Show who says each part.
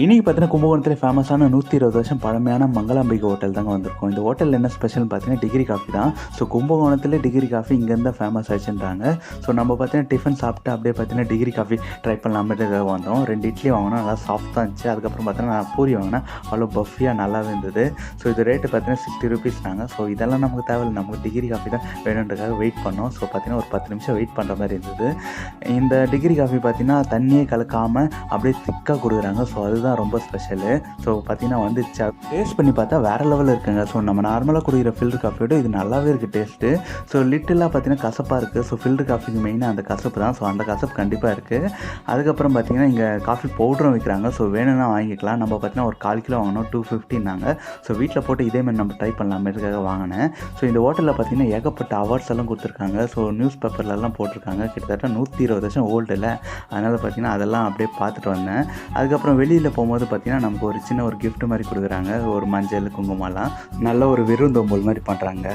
Speaker 1: இன்றைக்கி பார்த்தீங்கன்னா கும்பகோணத்தில் ஃபேமஸான நூற்றி இருபது வருஷம் பழமையான மங்களாம்பிகை ஹோட்டல் தாங்க வந்திருக்கோம். இந்த ஹோட்டலில் என்ன ஸ்பெஷல்னு பார்த்தீங்கன்னா டிகிரி காஃபி தான். ஸோ கும்பகோணத்தில் டிகிரி காஃபி இங்கேருந்து தான் ஃபேமஸ் ஆச்சுன்றாங்க ஸோ நம்ம பார்த்தீங்கன்னா டிஃபன் சாப்பிட்டு அப்படியே பார்த்தீங்கன்னா டிகிரி காஃபி ட்ரை பண்ணலாமேட்டு வந்தோம். ரெண்டு இட்லி வாங்கினா நல்லா சாஃப்டாக இருந்துச்சு. அதுக்கப்புறம் பார்த்தீங்கன்னா நான் பூரி வாங்கினேன். அவ்வளோ பஃபியாக நல்லாவே இருந்தது. ஸோ இது ரேட்டு பார்த்தீங்கன்னா சிக்ஸ்டி ருபீஸ்னாங்க ஸோ இதெல்லாம் நமக்கு தேவையில்லை. நமக்கு டிகிரி காஃபி தான் வேணுன்றதுக்காக வெயிட் பண்ணோம். ஸோ பார்த்தீங்கன்னா ஒரு பத்து நிமிஷம் வெயிட் பண்ணுற மாதிரி இருந்தது. இந்த டிகிரி காஃபி பார்த்தீங்கன்னா தண்ணியே கலக்காமல் அப்படியே திக்காக கொடுக்குறாங்க. ஸோ அது அதுதான் ரொம்ப ஸ்பெஷலு ஸோ பார்த்தீங்கன்னா வந்து டேஸ்ட் பண்ணி பார்த்தா வேறு லெவலில் இருக்குங்க. ஸோ நம்ம நார்மலாக குடிக்கிற ஃபில்டர் காஃபியோட இது நல்லாவே இருக்குது டேஸ்ட்டு ஸோ லிட்டிலாக பார்த்தீங்கன்னா கசப்பாக இருக்குது ஸோ ஃபில்டர் காஃபிக்கு மெயினாக அந்த கசப்பு தான். ஸோ அந்த கசப்பு கண்டிப்பாக இருக்குது அதுக்கப்புறம் பார்த்தீங்கன்னா இங்கே காஃபி பவுடரும் விற்கிறாங்க ஸோ வேணும்னா வாங்கிக்கலாம். நம்ம பார்த்தீங்கன்னா ஒரு கால் கிலோ வாங்கினோம் டூ ஃபிஃப்டின்னாங்க ஸோ வீட்டில் போட்டு இதேமாதிரி நம்ம ட்ரை பண்ணலாமேதுக்காக வாங்கினேன். ஸோ இந்த ஹோட்டலில் பார்த்தீங்கன்னா ஏகப்பட்ட அவார்ட்ஸ் எல்லாம் கொடுத்துருக்காங்க. ஸோ நியூஸ் பேப்பர்லலாம் போட்டிருக்காங்க. கிட்டத்தட்ட நூற்றி இருபது வருஷம் ஓல்டில் அதனால் பார்த்தீங்கன்னா அதெல்லாம் அப்படியே பார்த்துட்டு வந்தேன். அதுக்கப்புறம் வெளியில் போகும்போது பார்த்திங்கன்னா நமக்கு ஒரு சின்ன ஒரு கிஃப்ட் மாதிரி கொடுக்குறாங்க. ஒரு மஞ்சள் குங்குமம்லாம். நல்ல ஒரு விருந்தோம்பல் மாதிரி பண்ணுறாங்க